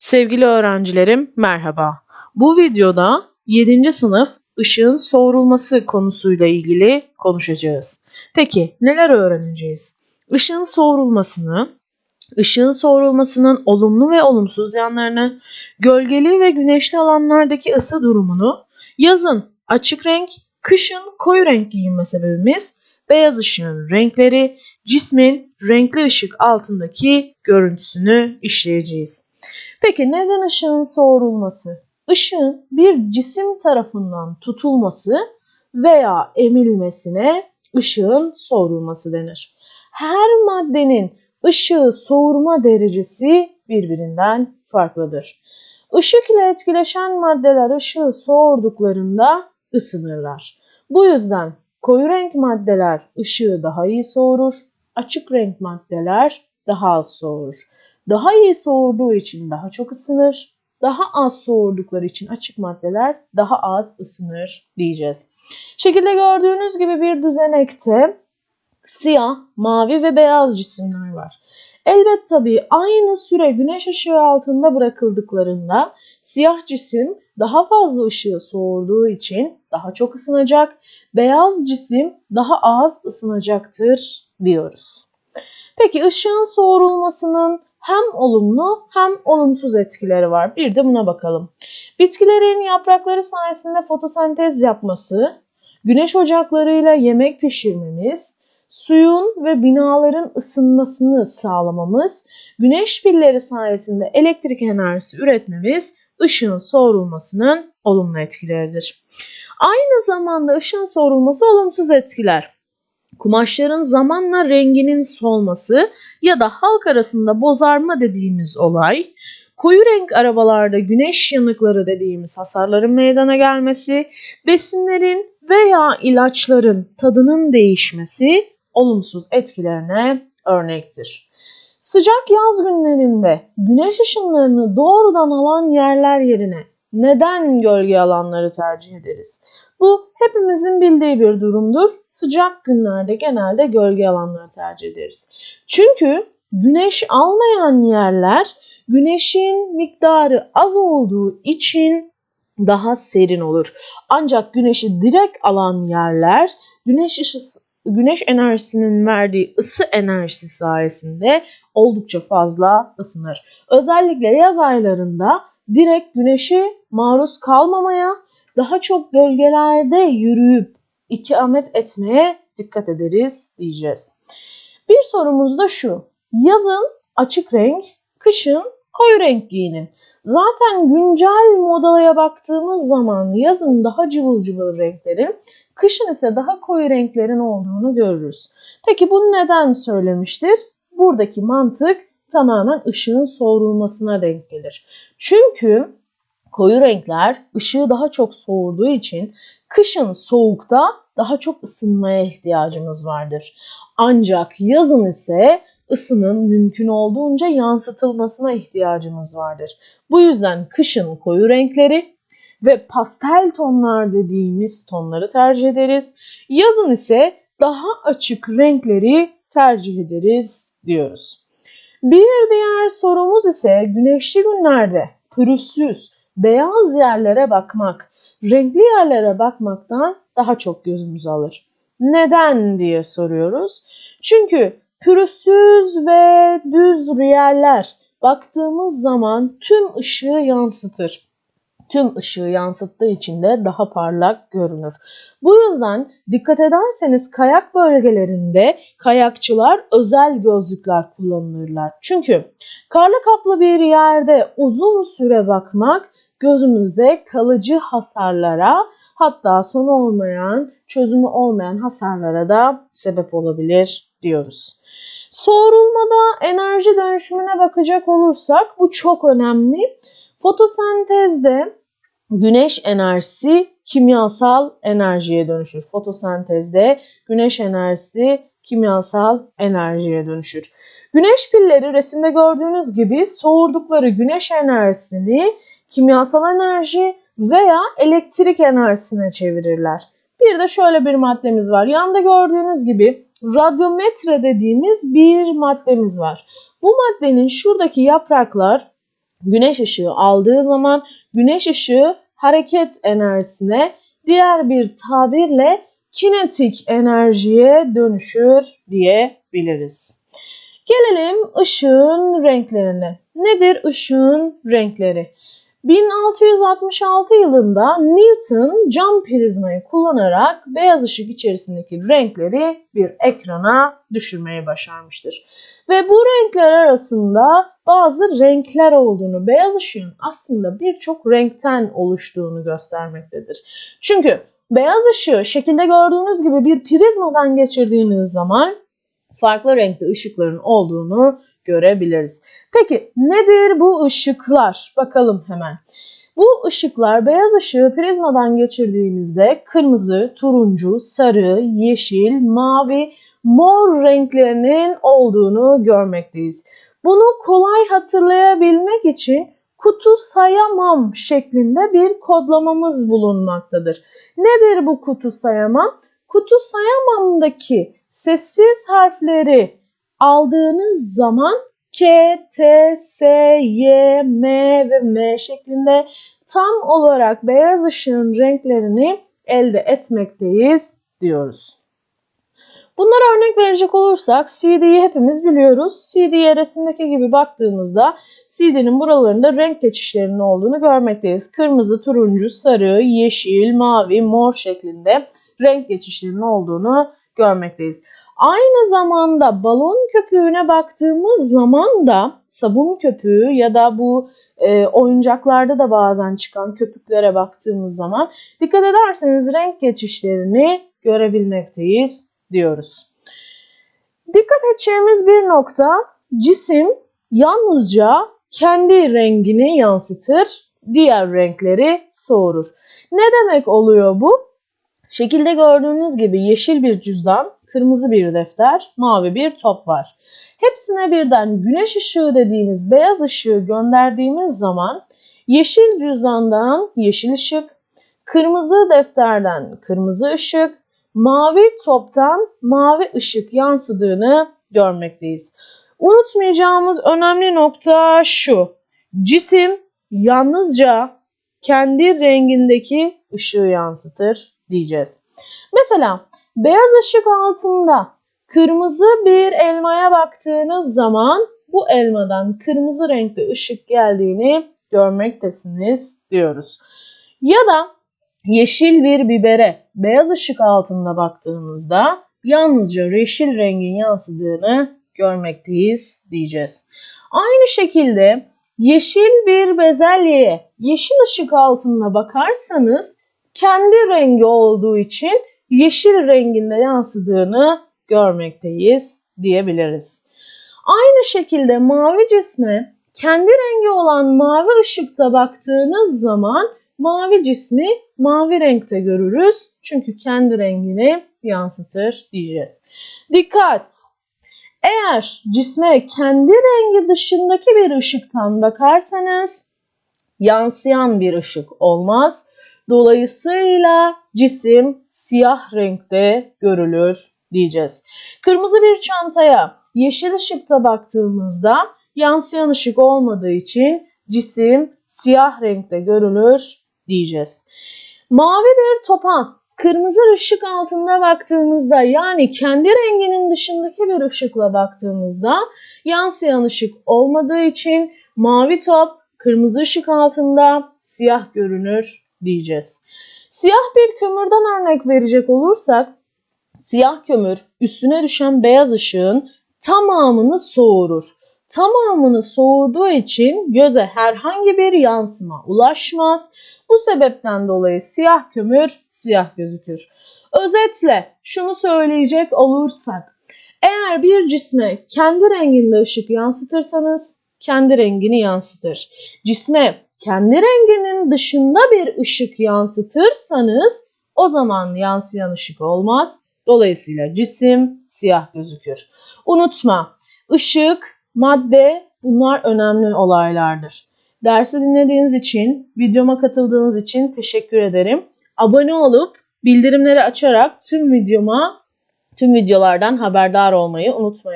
Sevgili öğrencilerim merhaba. Bu videoda 7. sınıf ışığın soğurulması konusuyla ilgili konuşacağız. Peki neler öğreneceğiz? Işığın soğurulmasını, ışığın soğurulmasının olumlu ve olumsuz yanlarını, gölgeli ve güneşli alanlardaki ısı durumunu, yazın açık renk, kışın koyu renk giyinme sebebimiz, beyaz ışığın renkleri, cismin renkli ışık altındaki görüntüsünü işleyeceğiz. Peki neden ışığın soğurulması? Işığın bir cisim tarafından tutulması veya emilmesine ışığın soğurulması denir. Her maddenin ışığı soğurma derecesi birbirinden farklıdır. Işık ile etkileşen maddeler ışığı soğurduklarında ısınırlar. Bu yüzden koyu renk maddeler ışığı daha iyi soğurur, açık renk maddeler daha az soğurur. Daha iyi soğurduğu için daha çok ısınır, daha az soğurdukları için açık maddeler daha az ısınır diyeceğiz. Şekilde gördüğünüz gibi bir düzenekte siyah, mavi ve beyaz cisimler var. Elbet tabii aynı süre güneş ışığı altında bırakıldıklarında siyah cisim daha fazla ışığı soğurduğu için daha çok ısınacak, beyaz cisim daha az ısınacaktır diyoruz. Peki ışığın soğurulmasının hem olumlu hem olumsuz etkileri var. Bir de buna bakalım. Bitkilerin yaprakları sayesinde fotosentez yapması, güneş ocaklarıyla yemek pişirmemiz, suyun ve binaların ısınmasını sağlamamız, güneş pilleri sayesinde elektrik enerjisi üretmemiz ışığın soğurulmasının olumlu etkileridir. Aynı zamanda ışığın soğurulması olumsuz etkiler kumaşların zamanla renginin solması ya da halk arasında bozarma dediğimiz olay, koyu renk arabalarda güneş yanıkları dediğimiz hasarların meydana gelmesi, besinlerin veya ilaçların tadının değişmesi olumsuz etkilerine örnektir. Sıcak yaz günlerinde güneş ışınlarını doğrudan alan yerler yerine neden gölge alanları tercih ederiz? Bu hepimizin bildiği bir durumdur. Sıcak günlerde genelde gölge alanları tercih ederiz. Çünkü güneş almayan yerler güneşin miktarı az olduğu için daha serin olur. Ancak güneşi direkt alan yerler güneş ışısı güneş enerjisinin verdiği ısı enerjisi sayesinde oldukça fazla ısınır. Özellikle yaz aylarında direkt güneşe maruz kalmamaya, daha çok gölgelerde yürüyüp ikamet etmeye dikkat ederiz diyeceğiz. Bir sorumuz da şu. Yazın açık renk, kışın koyu renk giyinin. Zaten güncel modaya baktığımız zaman yazın daha cıvıl cıvıl renklerin, kışın ise daha koyu renklerin olduğunu görürüz. Peki bunu neden söylemiştir? Buradaki mantık tamamen ışığın soğurulmasına denk gelir. Çünkü koyu renkler ışığı daha çok soğurduğu için kışın soğukta daha çok ısınmaya ihtiyacımız vardır. Ancak yazın ise ısının mümkün olduğunca yansıtılmasına ihtiyacımız vardır. Bu yüzden kışın koyu renkleri ve pastel tonlar dediğimiz tonları tercih ederiz. Yazın ise daha açık renkleri tercih ederiz diyoruz. Bir diğer sorumuz ise güneşli günlerde pürüzsüz, beyaz yerlere bakmak, renkli yerlere bakmaktan daha çok gözümüz alır. Neden diye soruyoruz. Çünkü pürüzsüz ve düz yerler baktığımız zaman tüm ışığı yansıtır tüm ışığı yansıttığı için de daha parlak görünür. Bu yüzden dikkat ederseniz kayak bölgelerinde kayakçılar özel gözlükler kullanırlar. Çünkü karlı kaplı bir yerde uzun süre bakmak gözümüzde kalıcı hasarlara hatta sonu olmayan, çözümü olmayan hasarlara da sebep olabilir diyoruz. Soğurulmada enerji dönüşümüne bakacak olursak bu çok önemli. Fotosentezde güneş enerjisi kimyasal enerjiye dönüşür. Fotosentezde güneş enerjisi kimyasal enerjiye dönüşür. Güneş pilleri resimde gördüğünüz gibi soğurdukları güneş enerjisini kimyasal enerji veya elektrik enerjisine çevirirler. Bir de şöyle bir maddemiz var. Yanda gördüğünüz gibi radyometre dediğimiz bir maddemiz var. Bu maddenin şuradaki yapraklar güneş ışığı aldığı zaman güneş ışığı hareket enerjisine diğer bir tabirle kinetik enerjiye dönüşür diyebiliriz. Gelelim ışığın renklerine. Nedir ışığın renkleri? 1666 yılında Newton cam prizmayı kullanarak beyaz ışık içerisindeki renkleri bir ekrana düşürmeyi başarmıştır. Ve bu renkler arasında bazı renkler olduğunu, beyaz ışığın aslında birçok renkten oluştuğunu göstermektedir. Çünkü beyaz ışığı şekilde gördüğünüz gibi bir prizmadan geçirdiğiniz zaman farklı renkli ışıkların olduğunu görebiliriz. Peki nedir bu ışıklar? Bakalım hemen. Bu ışıklar beyaz ışığı prizmadan geçirdiğinizde kırmızı, turuncu, sarı, yeşil, mavi, mor renklerinin olduğunu görmekteyiz. Bunu kolay hatırlayabilmek için kutu sayamam şeklinde bir kodlamamız bulunmaktadır. Nedir bu kutu sayamam? Kutu sayamamdaki sessiz harfleri aldığınız zaman K, T, S, Y, M ve M şeklinde tam olarak beyaz ışığın renklerini elde etmekteyiz diyoruz. Bunlara örnek verecek olursak CD'yi hepimiz biliyoruz. CD'ye resimdeki gibi baktığımızda CD'nin buralarında renk geçişlerinin olduğunu görmekteyiz. Kırmızı, turuncu, sarı, yeşil, mavi, mor şeklinde renk geçişlerinin olduğunu görmekteyiz. Aynı zamanda balon köpüğüne baktığımız zaman da sabun köpüğü ya da bu e, oyuncaklarda da bazen çıkan köpüklere baktığımız zaman dikkat ederseniz renk geçişlerini görebilmekteyiz diyoruz. Dikkat edeceğimiz bir nokta cisim yalnızca kendi rengini yansıtır, diğer renkleri soğurur. Ne demek oluyor bu? Şekilde gördüğünüz gibi yeşil bir cüzdan, kırmızı bir defter, mavi bir top var. Hepsine birden güneş ışığı dediğimiz beyaz ışığı gönderdiğimiz zaman yeşil cüzdandan yeşil ışık, kırmızı defterden kırmızı ışık, mavi toptan mavi ışık yansıdığını görmekteyiz. Unutmayacağımız önemli nokta şu. Cisim yalnızca kendi rengindeki ışığı yansıtır diyeceğiz. Mesela beyaz ışık altında kırmızı bir elmaya baktığınız zaman bu elmadan kırmızı renkli ışık geldiğini görmektesiniz diyoruz. Ya da yeşil bir bibere beyaz ışık altında baktığımızda yalnızca yeşil rengin yansıdığını görmekteyiz diyeceğiz. Aynı şekilde yeşil bir bezelyeye yeşil ışık altında bakarsanız kendi rengi olduğu için yeşil renginde yansıdığını görmekteyiz diyebiliriz. Aynı şekilde mavi cisme kendi rengi olan mavi ışıkta baktığınız zaman mavi cismi mavi renkte görürüz. Çünkü kendi rengini yansıtır diyeceğiz. Dikkat! Eğer cisme kendi rengi dışındaki bir ışıktan bakarsanız yansıyan bir ışık olmaz. Dolayısıyla cisim siyah renkte görülür diyeceğiz. Kırmızı bir çantaya yeşil ışıkta baktığımızda yansıyan ışık olmadığı için cisim siyah renkte görülür diyeceğiz. Mavi bir topa kırmızı ışık altında baktığımızda yani kendi renginin dışındaki bir ışıkla baktığımızda yansıyan ışık olmadığı için mavi top kırmızı ışık altında siyah görünür diyeceğiz. Siyah bir kömürden örnek verecek olursak siyah kömür üstüne düşen beyaz ışığın tamamını soğurur. Tamamını soğurduğu için göze herhangi bir yansıma ulaşmaz. Bu sebepten dolayı siyah kömür siyah gözükür. Özetle şunu söyleyecek olursak eğer bir cisme kendi renginde ışık yansıtırsanız kendi rengini yansıtır. Cisme kendi renginin dışında bir ışık yansıtırsanız o zaman yansıyan ışık olmaz. Dolayısıyla cisim siyah gözükür. Unutma ışık, madde bunlar önemli olaylardır. Dersi dinlediğiniz için, videoma katıldığınız için teşekkür ederim. Abone olup bildirimleri açarak tüm videoma, tüm videolardan haberdar olmayı unutmayın.